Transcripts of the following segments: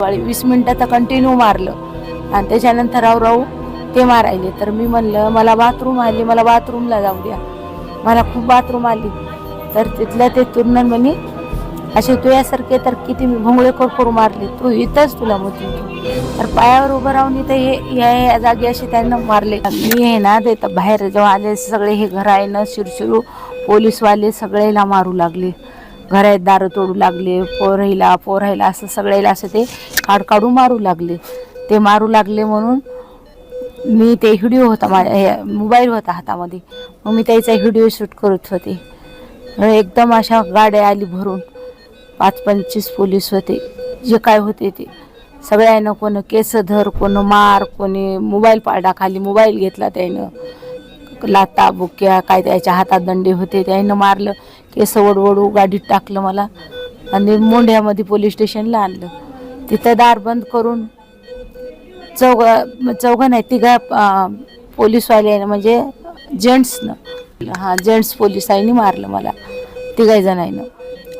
वाळी वीस मिनिटं तर कंटिन्यू मारलं. आणि त्याच्यानंतर राहू राहू ते मारायले. तर मी म्हणलं मला बाथरूम आली मला बाथरूमला जाऊ द्या. मला खूप बाथरूम आली. तर तिथलं ते तुरण म्हणे असे तू यासारखे तर किती मी भोंगळे खोरखोर करू मारले. तू इथंच तुला मोती तर पायावर उभं राहून इथं हे या या जागी असे त्यांना मारले. मी हे ना ते तर बाहेर जेव्हा आले सगळे हे घर आहे ना शिरशिरू पोलीसवाले सगळेला मारू लागले. घरात दारं तोडू लागले पोरहिला पोरहिला असं सगळ्याला असं ते काढ काढू मारू लागले. ते मारू लागले म्हणून मी ते व्हिडिओ होता माझ्या मोबाईल होता हातामध्ये. मग मी त्याचा व्हिडिओ शूट करत होते. एकदम अशा गाड्या आली भरून. पाच पंचवीस पोलीस होते. जे काय होते ते. सगळ्यांना कोण केस धर कोण मार कोणी मोबाईल पाडा खाली मोबाईल घेतला त्यानं. लाता बुक्या काय त्याच्या हातात दंडे होते त्यानं मारलं केस वडवडू गाडीत टाकलं मला. आणि मोंढ्यामध्ये पोलीस स्टेशनला आणलं. तिथं दार बंद करून चौघ चौघं नाही तिघा अं, पोलीसवाल्यानं म्हणजे जेंट्सनं हां जेंट्स पोलिसांनी मारलं मला तिघाही जणांनं.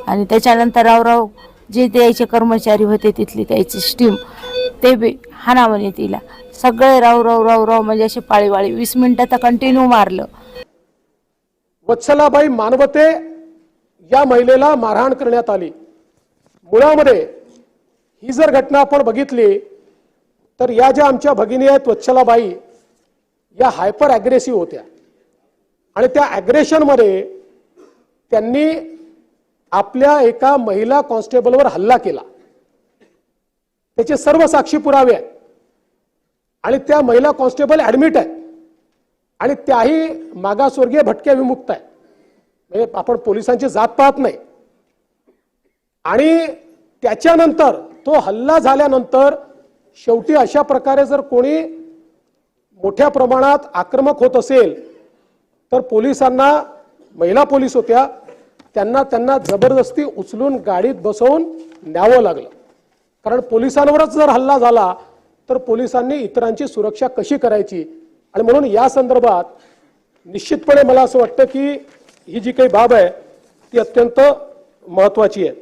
आणि त्याच्यानंतर रावराव जे त्याचे कर्मचारी होते तिथली त्याची स्टीम ते बी हाना नाही तिला सगळे राव राव राव राव म्हणजे असे पाळीवाळी. वीस मिनिटं तर कंटिन्यू मारलं. वत्सलाबाई मानवते या महिलेला मारहाण करण्यात आली. मुळामध्ये ही जर घटना आपण बघितली तर या ज्या आमच्या भगिनी आहेत वत्सलाबाई या हायपर ॲग्रेसिव्ह होत्या. आणि त्या ॲग्रेशनमध्ये त्यांनी आपल्या एका महिला कॉन्स्टेबलवर हल्ला केला. त्याचे सर्व साक्षी पुरावे आहेत. आणि त्या महिला कॉन्स्टेबल ॲडमिट आहे. आणि त्याही मागासवर्गीय भटक्या विमुक्त आहे. म्हणजे आपण पोलिसांची जात पाहत नाही. आणि त्याच्यानंतर तो हल्ला झाल्यानंतर शेवटी अशा प्रकारे जर कोणी मोठ्या प्रमाणात आक्रमक होत असेल तर पोलिसांना महिला पोलीस होत्या त्यांना त्यांना जबरदस्ती उचलून गाडीत बसवून न्यावं लागलं. कारण पोलिसांवरच जर हल्ला झाला तर पोलिसांनी इतरांची सुरक्षा कशी करायची? आणि म्हणून या संदर्भात निश्चितपणे मला असं वाटतं की ही जी काही बाब आहे ती अत्यंत महत्त्वाची आहे.